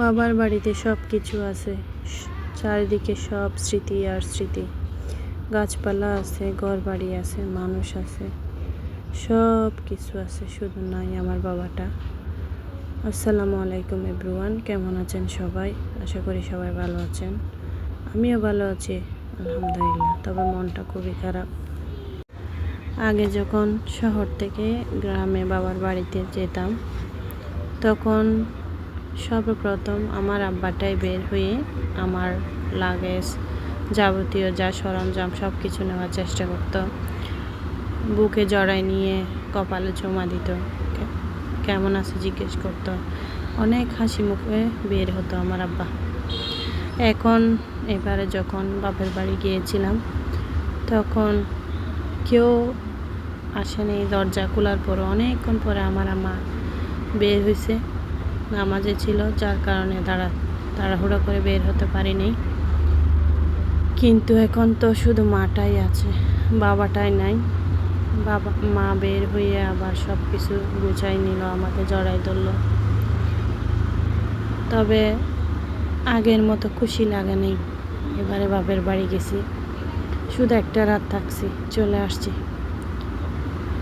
বাবার বাড়িতে সব কিছু আছে চারিদিকে সব স্মৃতি আর স্মৃতি। গাছপালা আছে ঘর বাড়ি আছে, মানুষ আছে। সব কিছু আছে, শুধু নাই আমার বাবাটা। আসসালামু আলাইকুম এভরিওয়ান, কেমন আছেন সবাই? আশা করি সবাই ভালো আছেন। আমিও ভালো আছি, আলহামদুলিল্লাহ, তবে মনটা খুবই খারাপ। আগে যখন শহর থেকে গ্রামে বাবার বাড়িতে যেতাম, তখন সর্বপ্রথম আমার আব্বাটাই বের হয়ে আমার লাগেজ যাবতীয় যা সরঞ্জাম সব কিছু নেওয়ার চেষ্টা করতো। বুকে জড়াই নিয়ে কপালে চুমা দিত। কেমন আছে? জিজ্ঞেস করতো। অনেক হাসি মুখে বের হতো আমার আব্বা। এখন এবারে যখন বাপের বাড়ি গিয়েছিলাম, তখন কেউ আসেনি। দরজা খোলার পর অনেকক্ষণ পরে আমার আম্মা বের হয়েছে নামাজে ছিল, যার কারণে তারা তাড়াহুড়ো করে বের হতে পারিনি। কিন্তু এখন তো শুধু মাটাই আছে, বাবাটাই নাই। বাবা, মা বের হয়ে আবার সব কিছু গুছাই নিল, আমাকে জড়াই ধরল। তবে আগের মতো খুশি লাগে নেই। এবারে বাপের বাড়ি গেছি, শুধু একটা রাত থাকছি, চলে আসছি।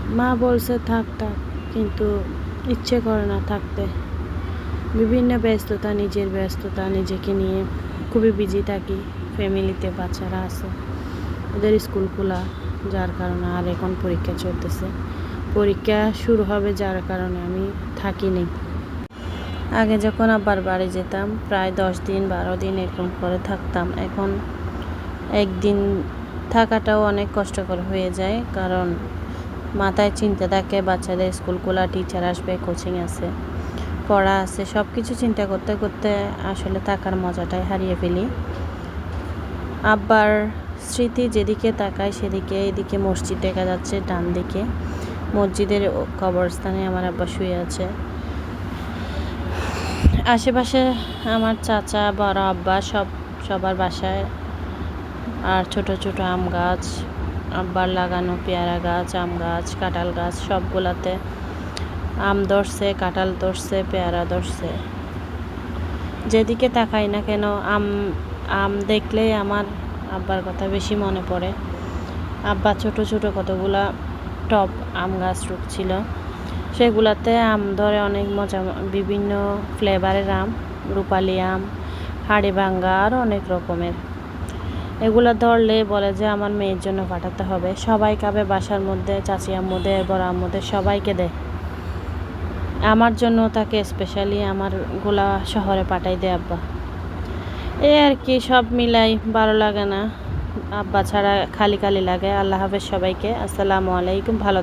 মা বলছে, থাক থাক। কিন্তু ইচ্ছে করে না থাকতে। বিভিন্ন ব্যস্ততা, নিজের ব্যস্ততা, নিজেকে নিয়ে খুবই বিজি থাকি। ফ্যামিলিতে বাচ্চারা আছে, ওদের স্কুল খোলা, যার কারণে আর এখন পরীক্ষা চলতেছে। পরীক্ষা শুরু হবে যার কারণে আমি থাকি থাকিনি আগে যখন আবার বাড়ি যেতাম, প্রায় দশ দিন, বারো দিন এরকম করে থাকতাম। এখন একদিন থাকাটাও অনেক কষ্টকর হয়ে যায়, কারণ মাথায় চিন্তা থাকে, বাচ্চাদের স্কুল খোলা টিচার আসবে কোচিং আছে। পড়া আছে সব কিছু চিন্তা করতে করতে আসলে থাকার মজাটাই হারিয়ে ফেলি। আব্বার স্মৃতি যেদিকে তাকায় সেদিকে এদিকে মসজিদ দেখা যাচ্ছে ডান দিকে। মসজিদের কবরস্থানে আমার আব্বা শুয়ে আছে। আশেপাশে আমার চাচা, বড় আব্বা সব সবার বাসায়। আর ছোট ছোট আম গাছ, আব্বার লাগানো পেয়ারা গাছ, আম গাছ, কাঁঠাল গাছ সবগুলাতে আম ধরছে, কাঁঠাল ধরছে, পেয়ারা ধরছে। যেদিকে তাকাই না কেন, আম আম দেখলেই আমার আব্বার কথা বেশি মনে পড়ে। আব্বা ছোট ছোট কতগুলা টপ আম গাছ রুকছিল সেগুলাতে আম ধরে অনেক মজা, বিভিন্ন ফ্লেভারের আম, রূপালি আম, হাড়ি ভাঙ্গা আরও অনেক রকমের। এগুলো ধরলে বলে যে আমার মেয়ের জন্য পাঠাতে হবে। সবাই খাবে, বাসার মধ্যে, চাচি আম্মুদের, বড় আম্মুদের, সবাইকে দেয় আমার জন্য তাকে স্পেশালি আমার গোলা শহরে পাঠাই দেয় আব্বা। এই আর কি, সব মিলাই ভালো লাগে না। আব্বা ছাড়া খালি খালি লাগে। আল্লাহ হাফেজ সবাইকে। আসসালামু আলাইকুম। ভালো